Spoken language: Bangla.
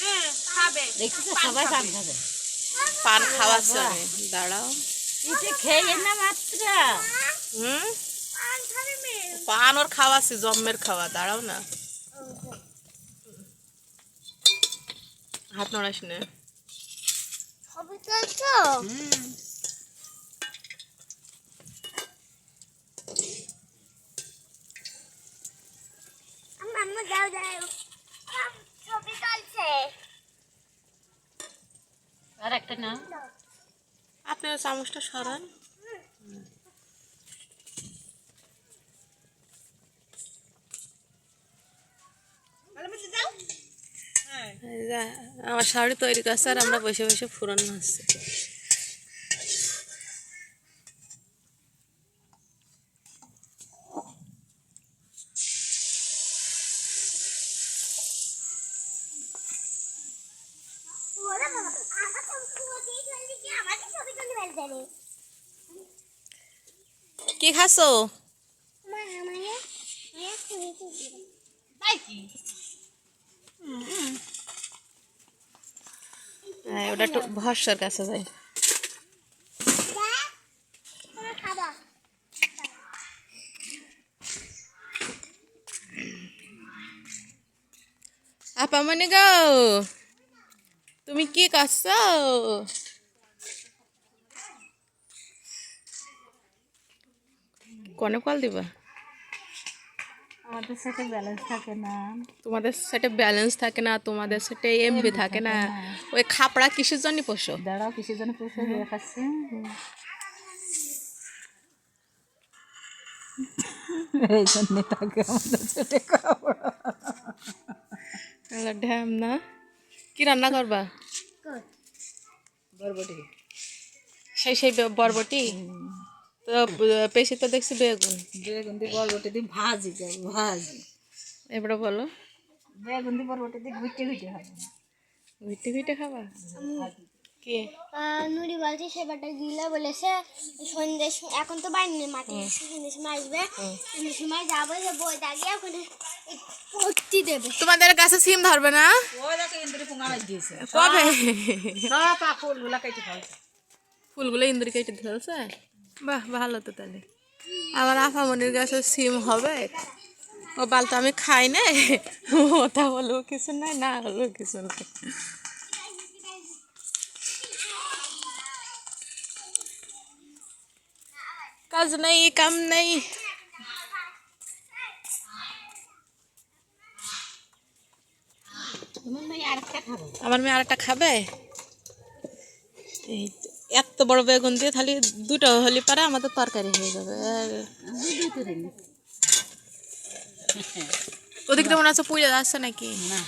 হ্যাঁ, পান খাওয়া দাঁড়াও। এটা হুম? পান ওর খাওয়া আছে জম্মের খাওয়া দাঁড়াও না। হাত নড়াস না। হবে তো। হুম। যাও যাও ছবি চলছে আর একটা না? আপনি চামচটা সরান। আমার শাড়ি তৈরি করছে আর আমরা বসে বসে ফুরন নাচছি ওরা বাবা আমার ছবি চলছে কি আমাকে ছবি তুলতে ফেলতে রে কি খাসো মা আমাকে এ ছবি তুলতে তাই কি হ্যাঁ ওটা একটু ভরসার কাছে খাবা আপা মনে গো? তুমি কি করছ কনে কল দিবা? আমাদের সাথে ব্যালেন্স থাকে না। তোমাদের সেটে ব্যালেন্স থাকে না তোমাদের সেটে এমবি থাকে না। ওই খাপড়া কিসের জন্য পোষো? দাঁড়াও কিসের জন্য পয়সা দিয়ে খাচ্ছে এই জন্যে থাকে আমাদের সাথে এগুলো ঢ্যাম না। কি রান্না করবা? বরবটি। সেই সেই বরবটি? তো পেশি তো দেখছি বেগুন। বেগুন দিয়ে বরবটি দিয়ে ভাজি যাবে ভাজি। এবারে বলো। বেগুন দিয়ে বরবটি দিয়ে ঘুরতে ঘুরতে হবে ঘুরতে ঘুরতে খাবা? কি? নুরি বলছে সেবারটা গিলা বলেছে সন্ধ্যে এখন তো বাইরে নেই মাঠে সন্ধ্যের সময় আসবে। সন্ধ্যের সময় যাব যে বই দাগিয়ে ওখানে তোমাদের কাছে সিম ধরবে না ওই দেখো ইন্দ্রি পুঙ্গা মাছ দিয়েছে কবে সব পা ফুলগুলা কেটে খাওয়াছে ফুলগুলো ইন্দ্রি কেটে ধরেছে বাহ ভালো তো তাহলে আমার আফামনির গাছে সিম হবে ও বাল তো আমি খাই না ওটা হলেও কিছু নাই না হলেও কিছু নাই কাজ নেই কাম নেই আমার মেয়ে আরেকটা খাবে? এই এত বড় বেগুন দিয়ে তাহলে দুটো হলে পারে আমাদের তরকারি হয়ে যাবে। নি ওদিকে মনে আছে পুজো আসছে নাকি? না